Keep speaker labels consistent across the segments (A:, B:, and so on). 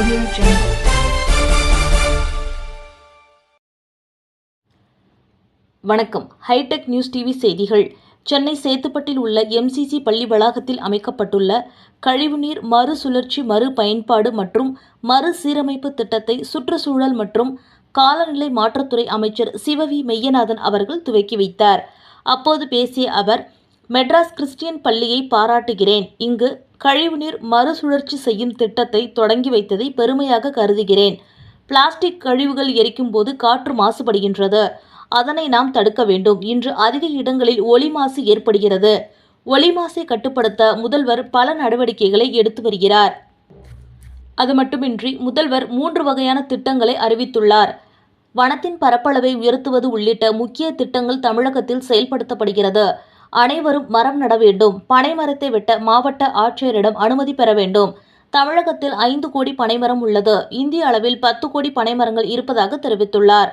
A: Audio Jungle.
B: வணக்கம் hitech news TV செய்திகள். சென்னை சேத்துப்பட்டில் உள்ள எம்சிசி பள்ளி வளாகத்தில் அமைக்கப்பட்டுள்ள கழிவுநீர் மறுசுழற்சி மறு பயன்பாடு மற்றும் மறுசீரமைப்பு திட்டத்தை சுற்றுச்சூழல் மற்றும் காலநிலை மாற்றத்துறை அமைச்சர் சிவவி மெய்யநாதன் அவர்கள் துவக்கி வைத்தார். அப்போது பேசிய அவர் மெட்ராஸ் கிறிஸ்டியன் பள்ளியை பாராட்டுகிறேன். இங்கு கழிவுநீர் மறுசுழற்சி செய்யும் திட்டத்தை தொடங்கி வைத்ததை பெருமையாக கருதுகிறேன். பிளாஸ்டிக் கழிவுகள் எரிக்கும் போது காற்று மாசுபடுகின்றது. அதனை நாம் தடுக்க வேண்டும். இன்று அதிக இடங்களில் ஒளி மாசு ஏற்படுகிறது. ஒளி மாசை கட்டுப்படுத்த முதல்வர் பல நடவடிக்கைகளை எடுத்து வருகிறார். அது மட்டுமின்றி முதல்வர் மூன்று வகையான திட்டங்களை அறிவித்துள்ளார். வனத்தின் பரப்பளவை உயர்த்துவது உள்ளிட்ட முக்கிய திட்டங்கள் தமிழகத்தில் செயல்படுத்தப்படுகிறது. அனைவரும் மரம் நட வேண்டும். பனை மரத்தை வெட்ட மாவட்ட ஆட்சியரிடம் அனுமதி பெற வேண்டும். தமிழகத்தில் ஐந்து கோடி பனைமரம் உள்ளது. இந்திய அளவில் பத்து கோடி பனைமரங்கள் இருப்பதாக தெரிவித்துள்ளார்.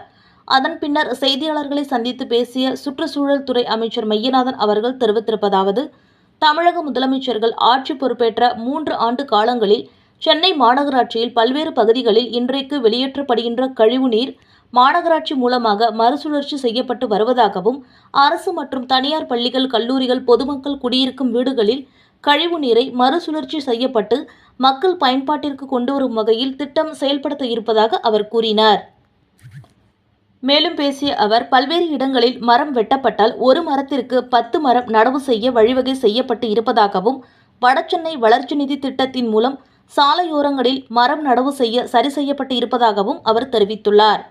B: அதன் பின்னர் செய்தியாளர்களை சந்தித்து பேசிய சுற்றுச்சூழல் துறை அமைச்சர் மையநாதன் அவர்கள் தெரிவித்திருப்பதாவது தமிழக முதலமைச்சர்கள் ஆட்சி பொறுப்பேற்ற மூன்று ஆண்டு காலங்களில் சென்னை மாநகராட்சியில் பல்வேறு பகுதிகளில் இன்றைக்கு வெளியேற்றப்படுகின்ற கழிவுநீர் மாநகராட்சி மூலமாக மறுசுழற்சி செய்யப்பட்டு வருவதாகவும் அரசு மற்றும் தனியார் பள்ளிகள் கல்லூரிகள் பொதுமக்கள் குடியிருக்கும் வீடுகளில் கழிவு நீரை மறுசுழற்சி செய்யப்பட்டு மக்கள் பயன்பாட்டிற்கு கொண்டு வரும் வகையில் திட்டம் செயல்படுத்த இருப்பதாக அவர் கூறினார். மேலும் பேசிய அவர் பல்வேறு இடங்களில் மரம் வெட்டப்பட்டால் ஒரு மரத்திற்கு பத்து மரம் நடவு செய்ய வழிவகை செய்யப்பட்டு இருப்பதாகவும் வடசென்னை வளர்ச்சி நிதி திட்டத்தின் மூலம் சாலையோரங்களில் மரம் நடவு செய்ய சரி செய்யப்பட்டு இருப்பதாகவும் அவர் தெரிவித்துள்ளார்.